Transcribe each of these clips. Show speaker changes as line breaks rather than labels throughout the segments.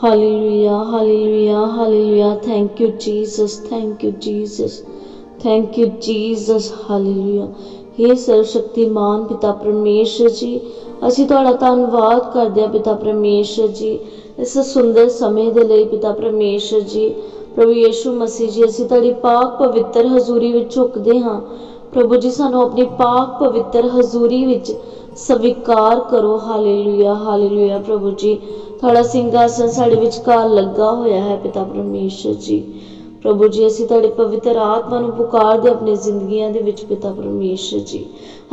Hallelujah hallelujah hallelujah thank you Jesus thank you Jesus thank you Jesus hallelujah हे ਸਰਵਸ਼ਕਤੀਮਾਨ ਪਿਤਾ ਪਰਮੇਸ਼ਰ ਜੀ ਅਸੀਂ ਤੁਹਾਡਾ ਧੰਨਵਾਦ ਕਰਦੇ ਹਾਂ ਪਿਤਾ ਪਰਮੇਸ਼ਰ ਜੀ ਇਸ ਸੁੰਦਰ ਸਮੇਂ ਦੇ ਲਈ ਪਿਤਾ ਪਰਮੇਸ਼ਰ ਜੀ ਪ੍ਰਭੂ ਯੇਸ਼ੂ ਮਸੀਹ ਜੀ ਅਸੀਂ ਤੁਹਾਡੀ ਪਾਕ ਪਵਿੱਤਰ ਹਜ਼ੂਰੀ ਵਿੱਚ ਝੁਕਦੇ ਹਾਂ ਪ੍ਰਭੂ ਜੀ ਸਾਨੂੰ ਆਪਣੀ ਪਾਕ ਪਵਿੱਤਰ ਹਜ਼ੂਰੀ ਵਿੱਚ ਸਵੀਕਾਰ ਕਰੋ। ਹਾਲੇਲੂਇਆ ਹਾਲੇਲੂਇਆ ਪ੍ਰਭੂ ਜੀ। ਤੁਹਾਡਾ ਸਿੰਘਾਸਨ ਸਾਡੇ ਵਿਚਕਾਰ ਲੱਗਾ ਹੋਇਆ ਹੈ ਪਿਤਾ ਪਰਮੇਸ਼ਰ ਜੀ। ਪ੍ਰਭੂ ਜੀ, ਅਸੀਂ ਤੁਹਾਡੇ ਪਵਿੱਤਰ ਆਤਮਾ ਨੂੰ ਪੁਕਾਰਦੇ ਆਪਣੀ ਜ਼ਿੰਦਗੀਆਂ ਦੇ ਵਿੱਚ ਪਿਤਾ ਪਰਮੇਸ਼ਰ ਜੀ।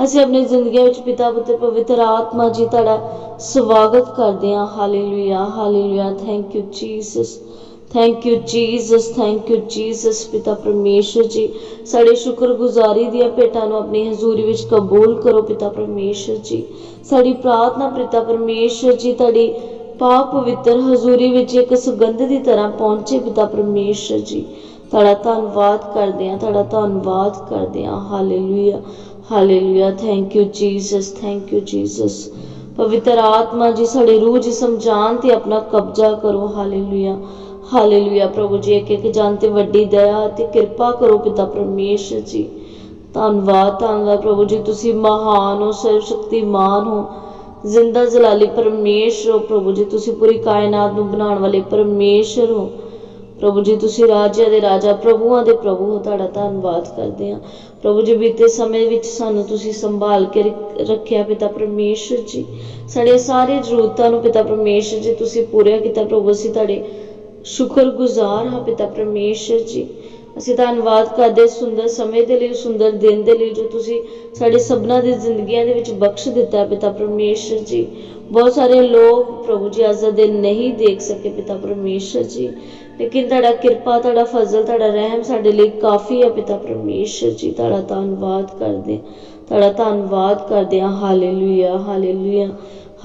ਅਸੀਂ ਆਪਣੀ ਜ਼ਿੰਦਗੀਆਂ ਵਿੱਚ ਪਿਤਾ ਪੁੱਤਰ, ਪਵਿੱਤਰ ਆਤਮਾ ਜੀ, ਤੁਹਾਡਾ ਸਵਾਗਤ ਕਰਦੇ ਹਾਂ। Hallelujah hallelujah. Thank you Jesus thank you Jesus thank you Jesus ਪਿਤਾ ਪਰਮੇਸ਼ਰ ਜੀ। ਸਾਡੇ ਸ਼ੁਕਰਗੁਜ਼ਾਰੀ ਦੀਆਂ ਭੇਟਾਂ ਨੂੰ ਆਪਣੀ ਹਜ਼ੂਰੀ ਵਿੱਚ ਕਬੂਲ ਕਰੋ, ਪਿਤਾ ਪਰਮੇਸ਼ਰ ਜੀ। ਸਾਡੀ ਪ੍ਰਾਰਥਨਾ ਪਿਤਾ ਪਰਮੇਸ਼ਰ ਜੀ, ਤੁਹਾਡੀ ਪਾਕ ਪਵਿੱਤਰ ਹਜ਼ੂਰੀ ਵਿੱਚ ਇੱਕ ਸੁਗੰਧ ਦੀ ਤਰ੍ਹਾਂ ਪਹੁੰਚੇ, ਪਿਤਾ ਪਰਮੇਸ਼ਰ ਜੀ। ਤੁਹਾਡਾ ਧੰਨਵਾਦ ਕਰਦੇ ਹਾਂ, ਤੁਹਾਡਾ ਧੰਨਵਾਦ ਕਰਦੇ ਹਾਂ। Hallelujah hallelujah thank you Jesus thank you Jesus ਪਵਿੱਤਰ ਆਤਮਾ ਜੀ, ਸਾਡੇ ਰੂਹ ਜਿਸਮ ਜਾਨ ਤੇ ਆਪਣਾ ਕਬਜ਼ਾ ਕਰੋ। ਹਾਲੇਲੂਇਆ ਹਾਲੇਲੂਇਆ ਪ੍ਰਭੂ ਜੀ, ਇੱਕ ਇੱਕ ਜਾਨ ਤੇ ਵੱਡੀ ਦਇਆ ਤੇ ਕਿਰਪਾ ਕਰੋ ਪਿਤਾ ਪਰਮੇਸ਼ਰ ਜੀ। ਧੰਨਵਾਦ ਧੰਨਵਾਦ ਪ੍ਰਭੂ ਜੀ, ਤੁਸੀਂ ਮਹਾਨ ਹੋ ਸਰਵ ਸ਼ਕਤੀਮਾਨ ਹੋ। ਜ਼ਿੰਦਾ ਜਲਾਲੀ ਪਰਮੇਸ਼ਰ ਹੋ ਪ੍ਰਭੂ ਜੀ, ਤੁਸੀਂ ਪੂਰੀ ਕਾਇਨਾਤ ਨੂੰ ਬਣਾਉਣ ਵਾਲੇ ਪਰਮੇਸ਼ਰ ਹੋ। ਪ੍ਰਭੂ ਜੀ, ਤੁਸੀਂ ਰਾਜਿਆਂ ਦੇ ਰਾਜਾ, ਪ੍ਰਭੂਆਂ ਦੇ ਪ੍ਰਭੂ ਹੋ, ਤੁਹਾਡਾ ਧੰਨਵਾਦ ਕਰਦੇ ਹਾਂ। ਪ੍ਰਭੂ ਜੀ, ਬੀਤੇ ਸਮੇਂ ਵਿੱਚ ਸਾਨੂੰ ਤੁਸੀਂ ਸੰਭਾਲ ਕੇ ਰੱਖਿਆ ਪਿਤਾ ਪਰਮੇਸ਼ਰ ਜੀ। ਸਾਡੇ ਸਾਰੇ ਜ਼ਰੂਰਤਾਂ ਨੂੰ ਪਿਤਾ ਪਰਮੇਸ਼ਰ ਜੀ, ਤੁਸੀਂ ਪੂਰੀਆਂ ਕੀਤਾ ਪ੍ਰਭੂ ਅਸੀਂ ਤੁਹਾਡੇ ਸ਼ੁਕਰਗੁਜ਼ਾਰ ਹਾਂ ਪਿਤਾ ਪਰਮੇਸ਼ਰ ਜੀ। ਅਸੀਂ ਧੰਨਵਾਦ ਕਰਦੇ ਸੁੰਦਰ ਸਮੇਂ ਦੇ ਲਈ ਸੁੰਦਰ ਦਿਨ ਦੇ ਲਈ ਜੋ ਤੁਸੀਂ ਸਾਡੇ ਸਭਨਾਂ ਦੀ ਜ਼ਿੰਦਗੀਆਂ ਦੇ ਵਿੱਚ ਬਖਸ਼ ਦਿੱਤਾ ਪਿਤਾ ਪਰਮੇਸ਼ਰ ਜੀ। ਬਹੁਤ ਸਾਰੇ ਲੋਕ ਪ੍ਰਭੂ ਜੀ ਅੱਜ ਦਾ ਦਿਨ ਨਹੀਂ ਦੇਖ ਸਕੇ ਪਿਤਾ ਪਰਮੇਸ਼ਰ ਜੀ। ਲੇਕਿਨ ਤੁਹਾਡਾ ਕਿਰਪਾ, ਤੁਹਾਡਾ ਫਜ਼ਲ, ਤੁਹਾਡਾ ਰਹਿਮ ਸਾਡੇ ਲਈ ਕਾਫੀ ਹੈ ਪਿਤਾ ਪਰਮੇਸ਼ਰ ਜੀ। ਤੁਹਾਡਾ ਧੰਨਵਾਦ ਕਰਦੇ, ਤੁਹਾਡਾ ਧੰਨਵਾਦ ਕਰਦੇ ਹਾਂ। Hallelujah hallelujah.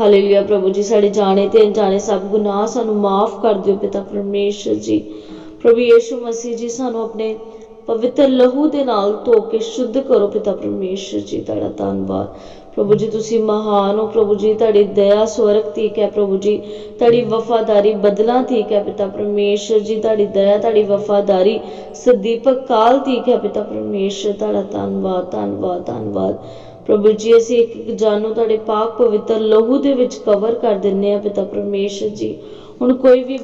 ਹਾਲੇਲੂਇਆ ਪ੍ਰਭੂ ਜੀ, ਸਾਡੇ ਜਾਣੇ ਤੇ ਅਣਜਾਣੇ ਸਭ ਗੁਨਾਹ ਸਾਨੂੰ ਮਾਫ ਕਰ ਦਿਓ ਪਿਤਾ ਪਰਮੇਸ਼ਰ ਜੀ। ਪ੍ਰਭੂ ਯੀਸ਼ੂ ਮਸੀਹ ਜੀ, ਸਾਨੂੰ ਆਪਣੇ ਪਵਿੱਤਰ ਲਹੂ ਦੇ ਨਾਲ ਧੋ ਕੇ ਸ਼ੁੱਧ ਕਰੋ ਪਿਤਾ ਪਰਮੇਸ਼ਰ ਜੀ, ਤੁਹਾਡਾ ਧੰਨਵਾਦ। ਪ੍ਰਭੂ ਜੀ, ਤੁਸੀਂ ਮਹਾਨ ਹੋ ਪ੍ਰਭੂ ਜੀ, ਤੁਹਾਡੀ ਦਇਆ ਸਵਰਗ ਤੀਕ ਹੈ ਪ੍ਰਭੂ ਜੀ, ਤੁਹਾਡੀ ਵਫਾਦਾਰੀ ਬਦਲਾਂ ਤੀਕ ਹੈ ਪਿਤਾ ਪਰਮੇਸ਼ਰ ਜੀ, ਤੁਹਾਡੀ ਦਇਆ, ਤੁਹਾਡੀ ਵਫਾਦਾਰੀ ਸਦੀਪਕ ਕਾਲ ਤੀਕ ਹੈ ਪਿਤਾ ਪਰਮੇਸ਼ਰ, ਤੁਹਾਡਾ ਧੰਨਵਾਦ ਧੰਨਵਾਦ ਧੰਨਵਾਦ। ਪ੍ਰਭੂ ਜੀ, ਅਸੀਂ ਇੱਕ ਇੱਕ ਜਾਨੂ ਤੁਹਾਡੇ ਪਾਕ ਪਵਿੱਤਰ ਲਹੂ ਦੇ ਵਿੱਚ ਕਵਰ ਕਰ ਦਿੰਨੇ ਆ ਪਿਤਾ ਪਰਮੇਸ਼ਰ ਜੀ। ਹੁਣ ਕੋਈ ਵੀ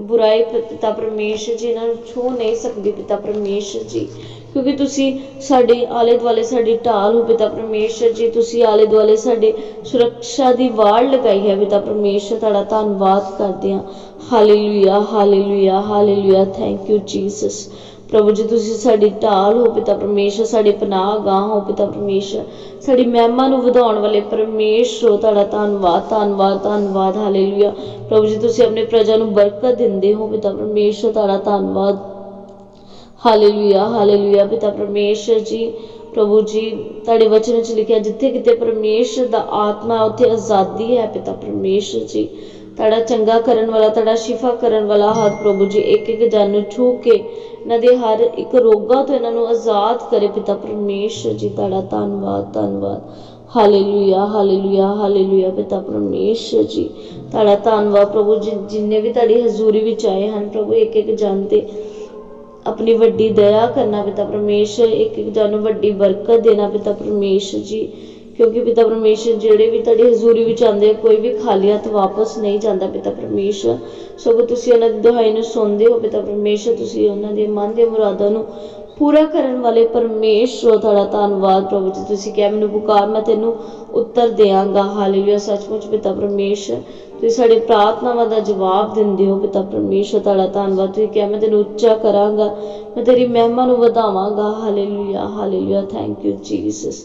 ਬੁਰਾਈ ਪਿਤਾ ਪਰਮੇਸ਼ਰ ਜੀ, ਇਹਨਾਂ ਨੂੰ ਛੂ ਨਹੀਂ ਸਕਦੀ ਪਿਤਾ ਪਰਮੇਸ਼ਰ ਜੀ। ਕਿਉਂਕਿ ਤੁਸੀਂ ਸਾਡੇ ਆਲੇ ਦੁਆਲੇ ਸਾਡੀ ਢਾਲ ਹੋ ਪਿਤਾ ਪਰਮੇਸ਼ਰ ਜੀ, ਤੁਸੀਂ ਆਲੇ ਦੁਆਲੇ ਸਾਡੇ ਸੁਰੱਖਿਆ ਦੀ ਵਾੜ ਲਗਾਈ ਹੈ ਪਿਤਾ ਪਰਮੇਸ਼ਰ, ਤੁਹਾਡਾ ਧੰਨਵਾਦ ਕਰਦੇ ਹਾਂ। Hallelujah hallelujah hallelujah thank you Jesus ਪ੍ਰਭੂ ਜੀ, ਤੁਸੀਂ ਸਾਡੀ ਢਾਲ ਹੋ ਪਿਤਾ ਪਰਮੇਸ਼ਰ, ਸਾਡੇ ਪਨਾਹ ਗਾਹ ਹੋ ਪਿਤਾ ਪਰਮੇਸ਼ਰ। ਸਾਡੀ ਮਹਿਮਾ ਨੂੰ ਵਧਾਉਣ ਵਾਲੇ ਪਰਮੇਸ਼ਰ ਤੁਹਾਡਾ ਧੰਨਵਾਦ ਧੰਨਵਾਦ ਧੰਨਵਾਦ, ਹਾਲੇਲੂਇਆ। ਪ੍ਰਭੂ ਜੀ, ਤੁਸੀਂ ਆਪਣੇ ਪ੍ਰਜਾ ਨੂੰ ਬਰਕਤ ਦਿੰਦੇ ਹੋ ਪਿਤਾ ਪਰਮੇਸ਼ਰ, ਤੁਹਾਡਾ ਧੰਨਵਾਦ। ਹਾਲੇਲੂਇਆ ਹਾਲੇਲੂਇਆ ਪਿਤਾ ਪਰਮੇਸ਼ਰ ਜੀ। ਪ੍ਰਭੂ ਜੀ, ਤੁਹਾਡੇ ਵਚਨ ਵਿੱਚ ਲਿਖਿਆ ਜਿੱਥੇ ਕਿਤੇ ਪਰਮੇਸ਼ਰ ਦਾ ਆਤਮਾ, ਉੱਥੇ ਆਜ਼ਾਦੀ ਹੈ ਪਿਤਾ ਪਰਮੇਸ਼ਰ ਜੀ। ਤੁਹਾਡਾ ਚੰਗਾ ਕਰਨ ਵਾਲਾ ਤੁਹਾਡਾ ਸ਼ਿਫਾ ਕਰਨ ਵਾਲਾ ਹੱਥ ਪ੍ਰਭੂ ਜੀ ਇੱਕ ਇੱਕ ਜਨ ਨੂੰ ਛੂ ਕੇ ਇਹਨਾਂ ਦੇ ਹਰ ਇੱਕ ਰੋਗਾਂ ਤੋਂ ਇਹਨਾਂ ਨੂੰ ਆਜ਼ਾਦ ਕਰੇ ਪਿਤਾ ਪਰਮੇਸ਼ਰ ਜੀ ਤੁਹਾਡਾ ਧੰਨਵਾਦ ਧੰਨਵਾਦ। ਹਾਲੇਲੂਇਆ ਹਾਲੇਲੂਇਆ ਹਾਲੇਲੂਇਆ ਪਿਤਾ ਪਰਮੇਸ਼ਰ ਜੀ। ਤੁਹਾਡਾ ਧੰਨਵਾਦ ਪ੍ਰਭੂ ਜੀ, ਜਿੰਨੇ ਵੀ ਤੁਹਾਡੀ ਹਜ਼ੂਰੀ ਵਿੱਚ ਆਏ ਹਨ ਪ੍ਰਭੂ, ਇੱਕ ਇੱਕ ਜਨ ਤੇ ਆਪਣੀ ਵੱਡੀ ਦਇਆ ਕਰਨਾ ਪਿਤਾ ਪਰਮੇਸ਼ਰ, ਇੱਕ ਇੱਕ ਜਨ ਨੂੰ ਵੱਡੀ ਬਰਕਤ ਦੇਣਾ ਪਿਤਾ ਪਰਮੇਸ਼ਰ ਜੀ। ਕਿਉਂਕਿ ਪਿਤਾ ਪਰਮੇਸ਼ਰ ਜਿਹੜੇ ਵੀ ਤੁਹਾਡੀ ਹਜ਼ੂਰੀ ਵਿੱਚ ਆਉਂਦੇ ਕੋਈ ਵੀ ਖਾਲੀ ਹੱਥ ਵਾਪਸ ਨਹੀਂ ਜਾਂਦਾ ਪਿਤਾ ਪਰਮੇਸ਼ਰ। ਸਗੋਂ ਤੁਸੀਂ ਉਹਨਾਂ ਦੀ ਦੁਹਾਈ ਨੂੰ ਸੁਣਦੇ ਹੋ ਪਿਤਾ ਪਰਮੇਸ਼ਰ, ਤੁਸੀਂ ਉਹਨਾਂ ਦੇ ਮਨ ਦੇ ਮੁਰਾਦਾਂ ਨੂੰ ਪੂਰਾ ਕਰਨ ਵਾਲੇ ਪਰਮੇਸ਼ਰ ਤੁਹਾਡਾ ਧੰਨਵਾਦ ਪ੍ਰਭੂ ਜੀ। ਤੁਸੀਂ ਕਿਹਾ ਮੈਨੂੰ ਪੁਕਾਰ, ਮੈਂ ਤੈਨੂੰ ਉੱਤਰ ਦੇਵਾਂਗਾ ਹਾਲੇਲੂਇਆ, ਸੱਚਮੁੱਚ ਪਿਤਾ ਪਰਮੇਸ਼ਰ, ਤੁਸੀਂ ਸਾਡੀ ਪ੍ਰਾਰਥਨਾਵਾਂ ਦਾ ਜਵਾਬ ਦਿੰਦੇ ਹੋ ਪਿਤਾ ਪਰਮੇਸ਼ਰ, ਤੁਹਾਡਾ ਧੰਨਵਾਦ। ਤੁਸੀਂ ਕਿਹਾ ਮੈਂ ਤੈਨੂੰ ਉੱਚਾ ਕਰਾਂਗਾ, ਮੈਂ ਤੇਰੀ ਮਹਿਮਾ ਨੂੰ ਵਧਾਵਾਂਗਾ। Hallelujah hallelujah. Thank you Jesus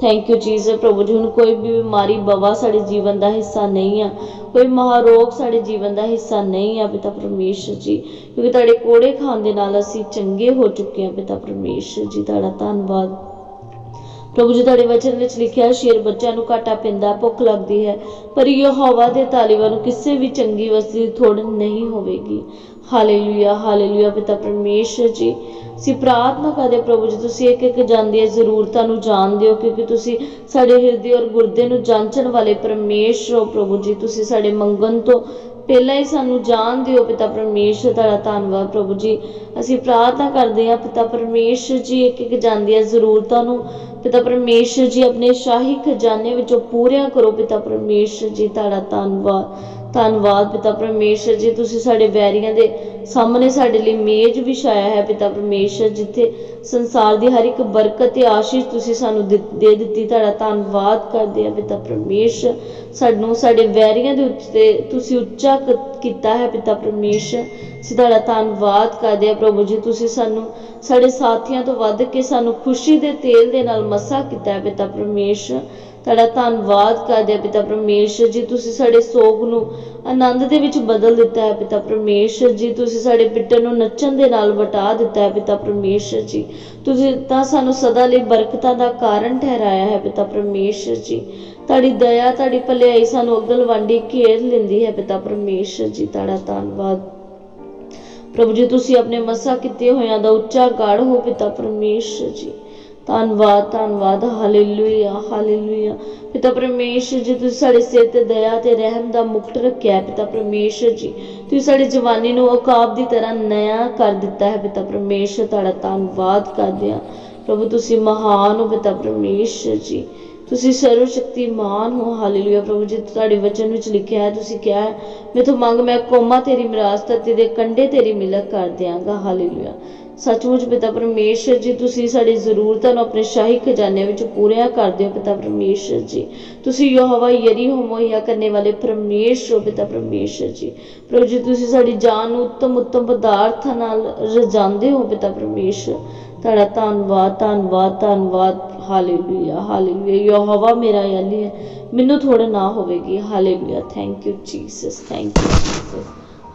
thank you Jesus ਪ੍ਰਭੂ ਜੀ, ਹੁਣ ਕੋਈ ਵੀ ਬਿਮਾਰੀ ਬਵਾ ਸਾਡੇ ਜੀਵਨ ਦਾ ਹਿੱਸਾ ਨਹੀਂ ਆ। ਕੋਈ ਮਹਾਰੋਗ ਸਾਡੇ ਜੀਵਨ ਦਾ ਹਿੱਸਾ ਨਹੀਂ ਆ, ਪਿਤਾ ਪਰਮੇਸ਼ਰ ਜੀ। ਕਿਉਂਕਿ ਤੁਹਾਡੇ ਕੋੜੇ ਖਾਣ ਦੇ ਨਾਲ ਅਸੀਂ ਚੰਗੇ ਹੋ ਚੁੱਕੇ ਹਾਂ, ਪਿਤਾ ਪਰਮੇਸ਼ਰ ਜੀ। ਤੁਹਾਡਾ ਧੰਨਵਾਦ। ਪ੍ਰਭੂ ਜੀ, ਤੁਹਾਡੇ ਵਚਨ ਵਿੱਚ ਲਿਖਿਆ ਸ਼ੇਰ ਬੱਚਿਆਂ ਨੂੰ ਘਾਟਾ ਪੈਂਦਾ, ਭੁੱਖ ਲੱਗਦੀ ਹੈ, ਪਰ ਯਹੋਵਾ ਦੇ ਤਾਲੀਬਾਂ ਨੂੰ ਕਿਸੇ ਵੀ ਚੰਗੀ ਵਸਤੀ ਦੀ ਥੋੜ ਨਹੀਂ ਹੋਵੇਗੀ। ਹਾਲੇਲੂਇਆ ਹਾਲੇਲੂਇਆ ਪਿਤਾ ਪਰਮੇਸ਼ਰ ਜੀ। ਅਸੀਂ ਪ੍ਰਾਰਥਨਾ ਕਰਦੇ ਹਾਂ ਪ੍ਰਭੂ ਜੀ, ਤੁਸੀਂ ਇੱਕ ਇੱਕ ਜਾਂਦੀਆਂ ਜ਼ਰੂਰਤਾਂ ਨੂੰ ਜਾਣਦੇ ਹੋ, ਕਿਉਂਕਿ ਤੁਸੀਂ ਸਾਡੇ ਹਿਰਦੇ ਔਰ ਗੁਰਦੇ ਨੂੰ ਜਾਂਚਣ ਵਾਲੇ ਪਰਮੇਸ਼ਰ ਹੋ ਪ੍ਰਭੂ ਜੀ। ਤੁਸੀਂ ਸਾਡੇ ਮੰਗਣ ਤੋਂ ਪਹਿਲਾਂ ਹੀ ਸਾਨੂੰ ਜਾਣਦੇ ਹੋ ਪਿਤਾ ਪਰਮੇਸ਼ਰ, ਤੁਹਾਡਾ ਧੰਨਵਾਦ ਪ੍ਰਭੂ ਜੀ। ਅਸੀਂ ਪ੍ਰਾਰਥਨਾ ਕਰਦੇ ਹਾਂ ਪਿਤਾ ਪਰਮੇਸ਼ਰ ਜੀ ਇੱਕ ਇੱਕ ਜਾਂਦੀਆਂ ਜ਼ਰੂਰਤਾਂ ਨੂੰ ਪਿਤਾ ਪਰਮੇਸ਼ਰ ਜੀ, ਆਪਣੇ ਸ਼ਾਹੀ ਖਜ਼ਾਨੇ ਵਿੱਚੋਂ ਪੂਰੀਆਂ ਕਰੋ ਪਿਤਾ ਪਰਮੇਸ਼ਰ ਜੀ, ਤੁਹਾਡਾ ਧੰਨਵਾਦ। ਧੰਨਵਾਦ ਪਿਤਾ ਪਰਮੇਸ਼ਰ ਜੀ। ਤੁਸੀਂ ਸਾਡੇ ਵੈਰੀਆਂ ਦੇ ਸਾਹਮਣੇ ਸਾਡੇ ਲਈ ਮੇਜ਼ ਵਿਛਾਇਆ ਹੈ ਪਿਤਾ ਪਰਮੇਸ਼ਰ, ਜਿੱਥੇ ਸੰਸਾਰ ਦੀ ਹਰ ਇੱਕ ਬਰਕਤ ਤੇ ਆਸ਼ੀਸ਼ ਤੁਸੀਂ ਸਾਨੂੰ ਦੇ ਦਿੱਤੀ। ਤੁਹਾਡਾ ਧੰਨਵਾਦ ਕਰਦੇ ਹਾਂ ਪਿਤਾ ਪਰਮੇਸ਼ਰ। ਸਾਨੂੰ ਸਾਡੇ ਵੈਰੀਆਂ ਦੇ ਉੱਤੇ ਤੁਸੀਂ ਉੱਚਾ ਕੀਤਾ ਹੈ ਪਿਤਾ ਪਰਮੇਸ਼ਰ। ਅਸੀਂ ਤੁਹਾਡਾ ਧੰਨਵਾਦ ਕਰਦੇ ਹਾਂ ਪ੍ਰਭੂ ਜੀ। ਤੁਸੀਂ ਸਾਨੂੰ ਸਾਡੇ ਸਾਥੀਆਂ ਤੋਂ ਵੱਧ ਕੇ ਸਾਨੂੰ ਖੁਸ਼ੀ ਦੇ ਤੇਲ ਦੇ ਨਾਲ ਮਸਾ ਕੀਤਾ ਹੈ ਪਿਤਾ ਪਰਮੇਸ਼ਰ। ਤੁਹਾਡਾ ਧੰਨਵਾਦ ਕਰਦੇ ਹਾਂ ਪਿਤਾ ਪਰਮੇਸ਼ਰ ਜੀ। ਤੁਸੀਂ ਸਾਡੇ ਸੋਗ ਨੂੰ ਆਨੰਦ ਦੇ ਵਿੱਚ ਬਦਲ ਦਿੱਤਾ ਹੈ ਪਿਤਾ ਪਰਮੇਸ਼ਰ ਜੀ। ਤੁਸੀਂ ਸਾਡੇ ਪਿੱਟਣ ਨੂੰ ਨੱਚਣ ਦੇ ਨਾਲ ਵਟਾ ਦਿੱਤਾ ਹੈ ਪਿਤਾ ਪਰਮੇਸ਼ਰ ਜੀ। ਤੁਸੀਂ ਤਾਂ ਸਾਨੂੰ ਸਦਾ ਲਈ ਬਰਕਤਾਂ ਦਾ ਕਾਰਨ ਠਹਿਰਾਇਆ ਹੈ ਪਿਤਾ ਪਰਮੇਸ਼ਰ ਜੀ। ਤੁਹਾਡੀ ਦਇਆ, ਤੁਹਾਡੀ ਭਲਾਈ ਸਾਨੂੰ ਅਗਲ ਵਾਂਡੀ ਘੇਰ ਲੈਂਦੀ ਹੈ ਪਿਤਾ ਪਰਮੇਸ਼ਰ ਜੀ। ਤੁਹਾਡਾ ਧੰਨਵਾਦ। ਪ੍ਰਭੂ ਜੀ, ਤੁਸੀਂ ਆਪਣੇ ਮਸਾ ਕੀਤੇ ਹੋਇਆਂ ਦਾ ਉੱਚਾ ਗੜ ਹੋ ਪਿਤਾ ਪਰਮੇਸ਼ਰ ਜੀ। ਧੰਨਵਾਦ ਧੰਨਵਾਦ, ਹਾਲੇਲੂਇਆ ਹਾਲੇਲੂਇਆ। ਪਿਤਾ ਪਰਮੇਸ਼ਰ ਜੀ, ਤੁਸੀਂ ਸਾਡੇ ਸਿਰ ਤੇ ਦਇਆ ਤੇ ਰਹਿਮ ਦਾ ਮੁਕਟ ਰੱਖਿਆ ਹੈ ਪਿਤਾ ਪਰਮੇਸ਼ਰ ਜੀ। ਤੁਸੀਂ ਸਾਡੀ ਜਵਾਨੀ ਨੂੰ ਔਕਾਬ ਦੀ ਤਰ੍ਹਾਂ ਨਇਆ ਕਰ ਦਿੱਤਾ ਹੈ ਪਿਤਾ ਪਰਮੇਸ਼ਰ, ਤੁਹਾਡਾ ਧੰਨਵਾਦ ਕਰਦੇ ਹਾਂ। ਪ੍ਰਭੂ, ਤੁਸੀਂ ਮਹਾਨ ਹੋ ਪਿਤਾ ਪਰਮੇਸ਼ਰ ਜੀ। ਤੁਸੀਂ ਸਰਵ ਸ਼ਕਤੀਮਾਨ ਹੋ, ਹਾਲੇਲੂਇਆ। ਪ੍ਰਭੂ ਜੀ, ਤੁਹਾਡੇ ਵਚਨ ਵਿੱਚ ਲਿਖਿਆ ਹੈ, ਤੁਸੀਂ ਕਿਹਾ ਹੈ, ਮੈਥੋਂ ਮੰਗ ਮੈਂ ਕੋਮਾ ਤੇਰੀ ਮਿਰਾਸਤ ਤੇ ਦੇ ਕੰਢੇ ਤੇਰੀ ਮਿਲਕ ਕਰ ਦਿਆਂਗਾ ਹਾਲੇਲੂਇਆ। ਸੱਚਮੁੱਚ ਪਿਤਾ ਪਰਮੇਸ਼ਰ ਜੀ, ਤੁਸੀਂ ਸਾਡੀ ਜ਼ਰੂਰਤਾਂ ਨੂੰ ਆਪਣੇ ਸ਼ਾਹੀ ਖਜ਼ਾਨੇ ਵਿੱਚ ਪੂਰੀਆਂ ਕਰਦੇ ਹੋ ਪਿਤਾ ਪਰਮੇਸ਼ਰ ਜੀ। ਤੁਸੀਂ ਯਹੋਵਾ ਯਰੀ ਹੋ ਮੁਹੱਈਆ ਕਰਨੇ ਵਾਲੇ ਪਰਮੇਸ਼ਰ ਹੋ ਪਿਤਾ ਪਰਮੇਸ਼ਰ ਜੀ। ਪ੍ਰਭੂ ਜੀ, ਤੁਸੀਂ ਸਾਡੀ ਜਾਨ ਨੂੰ ਉੱਤਮ ਉੱਤਮ ਪਦਾਰਥਾਂ ਨਾਲ ਰਜਾਉਂਦੇ ਹੋ ਪਿਤਾ ਪਰਮੇਸ਼ਰ। ਤੁਹਾਡਾ ਧੰਨਵਾਦ ਧੰਨਵਾਦ ਧੰਨਵਾਦ। Hallelujah hallelujah. ਯਹੋਵਾ ਮੇਰਾ ਯਾਲੀ ਹੈ। ਮੈਨੂੰ ਥੋੜਾ ਨਾ ਹੋਵੇਗੀ। Hallelujah. Thank you Jesus thank you Jesus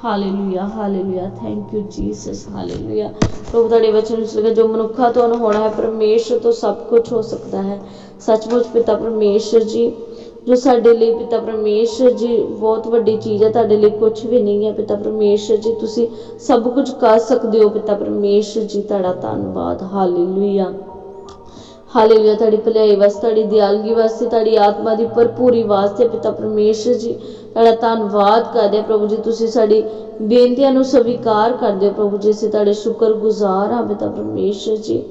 hallelujah hallelujah thank you Jesus hallelujah ਪ੍ਰਭੂ, ਤੁਹਾਡੇ ਵਚਨ ਵਿੱਚ ਲਿਖਿਆ, ਜੋ ਮਨੁੱਖਾਂ ਤੋਂ ਹੋਣਾ ਹੈ, ਪਰਮੇਸ਼ਰ ਤੋਂ ਸਭ ਕੁਝ ਹੋ ਸਕਦਾ ਹੈ। ਸੱਚਮੁੱਚ ਪਿਤਾ ਪਰਮੇਸ਼ਰ ਜੀ, ਜੋ ਸਾਡੇ ਲਈ ਪਿਤਾ ਪਰਮੇਸ਼ਰ ਜੀ, ਬਹੁਤ ਵੱਡੀ ਚੀਜ਼ ਹੈ, ਤੁਹਾਡੇ ਲਈ ਕੁਝ ਵੀ ਨਹੀਂ ਹੈ। ਪਿਤਾ ਪਰਮੇਸ਼ਰ ਜੀ, ਤੁਸੀਂ ਸਭ ਕੁਝ ਕਰ ਸਕਦੇ ਹੋ, ਪਿਤਾ ਪਰਮੇਸ਼ਰ ਜੀ, ਤੁਹਾਡਾ ਧੰਨਵਾਦ। ਹਾਲੇਲੂਇਆ ਹਾਲੇਲੂਇਆ, ਤੁਹਾਡੀ ਭਲਾਈ ਵਾਸਤੇ, ਤੁਹਾਡੀ ਦਿਆਲਗੀ ਵਾਸਤੇ, ਤੁਹਾਡੀ ਆਤਮਾ ਦੀ ਭਰਪੂਰੀ ਵਾਸਤੇ ਪਿਤਾ ਪਰਮੇਸ਼ਰ ਜੀ, ਤੁਹਾਡਾ ਧੰਨਵਾਦ ਕਰਦੇ ਪ੍ਰਭੂ ਜੀ, ਤੁਸੀਂ ਸਾਡੀ ਬੇਨਤੀਆਂ ਨੂੰ ਸਵੀਕਾਰ ਕਰਦੇ ਹੋ ਪ੍ਰਭੂ ਜੀ, ਅਸੀਂ ਤੁਹਾਡੇ ਸ਼ੁਕਰਗੁਜ਼ਾਰ ਹਾਂ ਪਿਤਾ ਪਰਮੇਸ਼ਰ ਜੀ।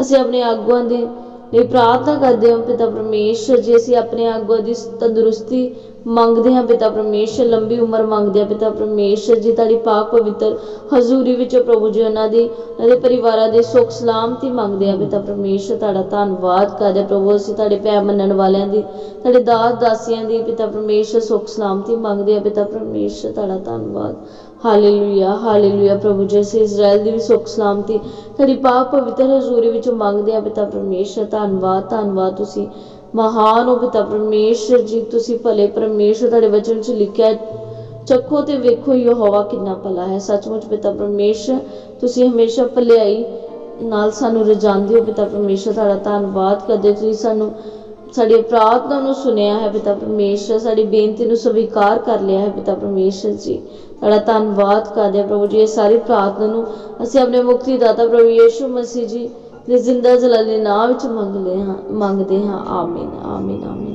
ਅਸੀਂ ਆਪਣੇ ਆਗੂਆਂ ਦੇ ਲਈ ਪ੍ਰਾਰਥਨਾ ਕਰਦੇ ਹਾਂ ਪਿਤਾ ਪਰਮੇਸ਼ਰ ਜੀ, ਅਸੀਂ ਆਪਣੇ ਆਗੂਆਂ ਦੀ ਤੰਦਰੁਸਤੀ ਮੰਗਦੇ ਹਾਂ ਪਿਤਾ ਪਰਮੇਸ਼ਰ, ਲੰਬੀ ਉਮਰ ਮੰਗਦੇ ਹਾਂ ਪਿਤਾ ਪਰਮੇਸ਼ਰ ਜੀ, ਤੁਹਾਡੀ ਪਾਕ ਪਵਿੱਤਰ ਹਜ਼ੂਰੀ ਵਿੱਚ ਪ੍ਰਭੂ ਜੀ, ਉਹਨਾਂ ਦੀ, ਉਹਨਾਂ ਦੇ ਪਰਿਵਾਰਾਂ ਦੇ ਸੁੱਖ ਸਲਾਮਤੀ ਮੰਗਦੇ ਹਾਂ ਪਿਤਾ ਪਰਮੇਸ਼ਰ, ਤੁਹਾਡਾ ਧੰਨਵਾਦ ਕਰਦੇ ਹਾਂ ਪ੍ਰਭੂ, ਅਸੀਂ ਤੁਹਾਡੇ ਪੈ ਮੰਨਣ ਵਾਲਿਆਂ ਦੀ, ਤੁਹਾਡੇ ਦਾਸ ਦਾਸੀਆਂ ਦੀ ਪਿਤਾ ਪਰਮੇਸ਼ਰ ਸੁੱਖ ਸਲਾਮਤੀ ਮੰਗਦੇ ਹਾਂ ਪਿਤਾ ਪਰਮੇਸ਼ਰ, ਤੁਹਾਡਾ ਧੰਨਵਾਦ। ਹਾਲੇਲੂਇਆ ਹਾਲੇਲੂਇਆ ਪ੍ਰਭੂ ਜੀ ਅਸੀਂ ਇਜ਼ਰਾਈਲ ਦੀ ਵੀ ਸੁੱਖ ਸਲਾਮਤੀ। ਤੁਹਾਡੀ ਪਾਕ ਪਵਿੱਤਰ ਹਜ਼ੂਰੀ ਵਿੱਚ ਮੰਗਦੇ ਹਾਂ ਪਿਤਾ ਪਰਮੇਸ਼ਰ ਧੰਨਵਾਦ ਧੰਨਵਾਦ ਤੁਸੀਂ। ਮਹਾਨ ਹੋ ਪਿਤਾ ਪਰਮੇਸ਼ਰ ਜੀ ਤੁਸੀਂ ਭਲੇ ਪਰਮੇਸ਼ਰ ਤੁਹਾਡੇ ਵਚਨ ਵਿੱਚ ਲਿਖਿਆ ਹੈ, ਚੱਖੋ ਤੇ ਵੇਖੋ ਯਹੋਵਾ ਕਿੰਨਾ ਭਲਾ ਹੈ। ਸੱਚਮੁੱਚ ਪਿਤਾ ਪਰਮੇਸ਼ਰ ਤੁਸੀਂ ਹਮੇਸ਼ਾ ਭਲਾਈ ਨਾਲ ਸਾਨੂੰ ਰਜਾਂਦੇ ਹੋ ਪਿਤਾ ਪਰਮੇਸ਼ਰ ਤੁਹਾਡਾ ਧੰਨਵਾਦ ਕਰਦੇ ਤੁਸੀਂ ਸਾਨੂੰ ਸਾਡੀ ਪ੍ਰਾਰਥਨਾ ਨੂੰ ਸੁਣਿਆ ਹੈ ਪਿਤਾ ਪਰਮੇਸ਼ਰ ਸਾਡੀ ਬੇਨਤੀ ਨੂੰ ਸਵੀਕਾਰ ਕਰ ਲਿਆ ਹੈ ਪਿਤਾ ਪਰਮੇਸ਼ਰ ਜੀ। ਤੁਹਾਡਾ ਧੰਨਵਾਦ ਕਰਦੇ ਹਾਂ ਪ੍ਰਭੂ ਜੀ, ਇਹ ਸਾਰੀ ਪ੍ਰਾਰਥਨਾ ਨੂੰ ਅਸੀਂ ਆਪਣੇ ਮੁਕਤੀ ਦਾਤਾ ਪ੍ਰਭੂ ਯੇਸ਼ੂ ਮਸੀਹ ਜੀ ਦੇ ਜ਼ਿੰਦਾ ਜਲਾਲੀ ਨਾਮ ਵਿੱਚ ਮੰਗਦੇ ਹਾਂ ਮੰਗਦੇ ਹਾਂ। ਆਮੀਨ ਆਮੀਨ ਆਮੀਨ।